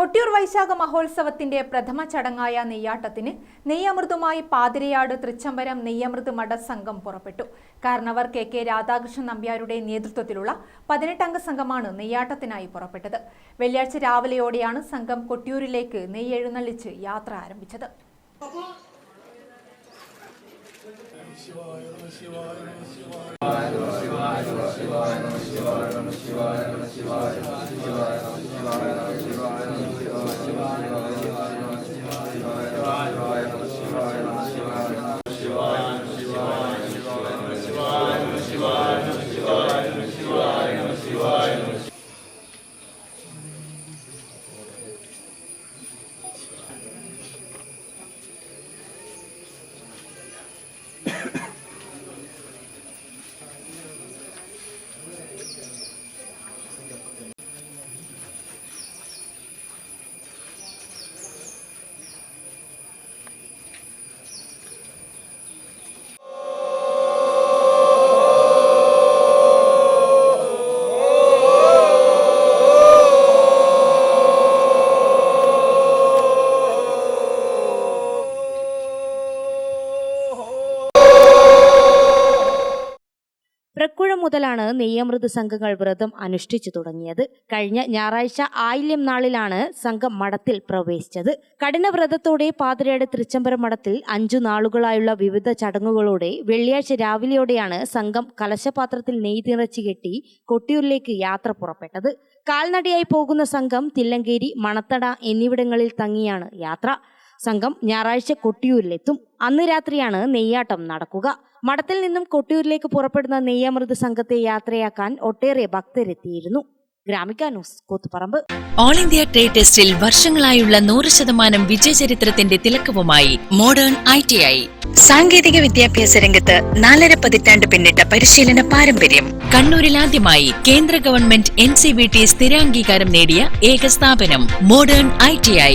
കൊട്ടിയൂർ വൈശാഖ മഹോത്സവത്തിന്റെ പ്രഥമ ചടങ്ങായ നെയ്യാട്ടത്തിന് നെയ്യമൃതുമായി പാതിരയാട് തൃച്ചംബരം നെയ്യമൃത് മഠ സംഘം പുറപ്പെട്ടു. കാരണവർ കെ കെ രാധാകൃഷ്ണൻ നമ്പ്യാരുടെ നേതൃത്വത്തിലുള്ള പതിനെട്ടംഗ സംഘമാണ് നെയ്യാട്ടത്തിനായി പുറപ്പെട്ടത്. വെള്ളിയാഴ്ച രാവിലെയോടെയാണ് സംഘം കൊട്ടിയൂരിലേക്ക് നെയ്യെഴുന്നള്ളിച്ച് യാത്ര ആരംഭിച്ചത്. പ്രക്കുഴ മുതലാണ് നെയ്യമൃത് സംഘങ്ങൾ വ്രതം അനുഷ്ഠിച്ചു തുടങ്ങിയത്. കഴിഞ്ഞ ഞായറാഴ്ച ആയില്യം നാളിലാണ് സംഘം മഠത്തിൽ പ്രവേശിച്ചത്. കഠിന വ്രതത്തോടെ പാതിരയുടെ തൃച്ചംബരം മഠത്തിൽ അഞ്ചു നാളുകളായുള്ള വിവിധ ചടങ്ങുകളോടെ വെള്ളിയാഴ്ച രാവിലെയോടെയാണ് സംഘം കലശപാത്രത്തിൽ നെയ്യ് നിറച്ചു കെട്ടി കൊട്ടിയൂരിലേക്ക് യാത്ര പുറപ്പെട്ടത്. കാൽനടയായി പോകുന്ന സംഘം തില്ലങ്കേരി മണത്തട എന്നിവിടങ്ങളിൽ തങ്ങിയാണ് യാത്ര. സംഘം ഞായറാഴ്ച കൊട്ടിയൂരിലെത്തും. അന്ന് രാത്രിയാണ് നെയ്യാട്ടം നടക്കുക. മഠത്തിൽ നിന്നും കൊട്ടിയൂരിലേക്ക് പുറപ്പെടുന്ന നെയ്യാമൃത സംഘത്തെ യാത്രയാക്കാൻ ഒട്ടേറെ ഭക്തരെത്തിയിരുന്നു. Gramika news Koothuparamba. All India trade ടെസ്റ്റിൽ വർഷങ്ങളായുള്ള നൂറ് ശതമാനം വിജയചരിത്രത്തിന്റെ തിലക്കവുമായി മോഡേൺ ഐ ടി ഐ സാങ്കേതിക വിദ്യാഭ്യാസ രംഗത്ത് നാലര പതിറ്റാണ്ട് പിന്നിട്ട പരിശീലന പാരമ്പര്യം. കണ്ണൂരിൽ ആദ്യമായി കേന്ദ്ര government N C B T സ്ഥിരാംഗീകാരം നേടിയ ഏക സ്ഥാപനം മോഡേൺ ഐ ടി ഐ